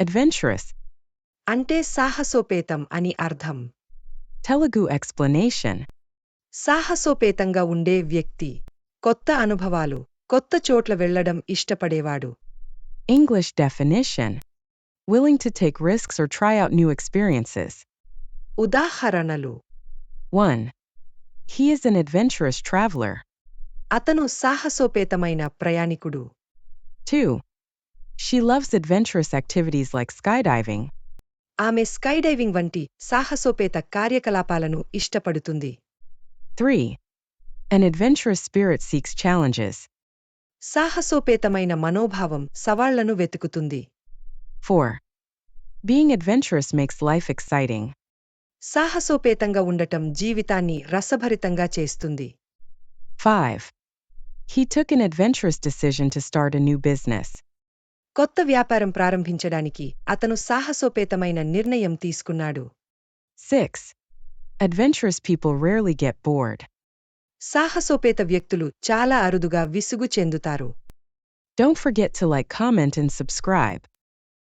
adventurous, అంటే సాహసోపేతం అని అర్థం Telugu explanation, సాహసోపేతంగా ఉండే వ్యక్తి కొత్త అనుభవాలు కొత్త చోట్ల వెళ్లడం ఇష్టపడేవాడు English definition, willing to take risks or try out new experiences. ఉదాహరణలు 1. He is an adventurous traveler. అతను సాహసోపేతమైన ప్రయాణికుడు 2. She loves adventurous activities like skydiving. ఆమె స్కైడైవింగ్ వంటి సాహసోపేత కార్యకలాపాలను ఇష్టపడుతుంది 3. An adventurous spirit seeks challenges. సాహసోపేతమైన మనోభావం సవాళ్లను వెతుకుతుంది 4. Being adventurous makes life exciting. సాహసోపేతంగా ఉండటం జీవితాన్ని రసభరితంగా చేస్తుంది 5. He took an adventurous decision to start a new business. కొత్త వ్యాపారం ప్రారంభించడానికి అతను సాహసోపేతమైన నిర్ణయం తీసుకున్నాడు. Six adventurous people rarely get bored సాహసోపేత వ్యక్తులు చాలా అరుదుగా విసుగు చెందుతారు. Don't forget to like comment and subscribe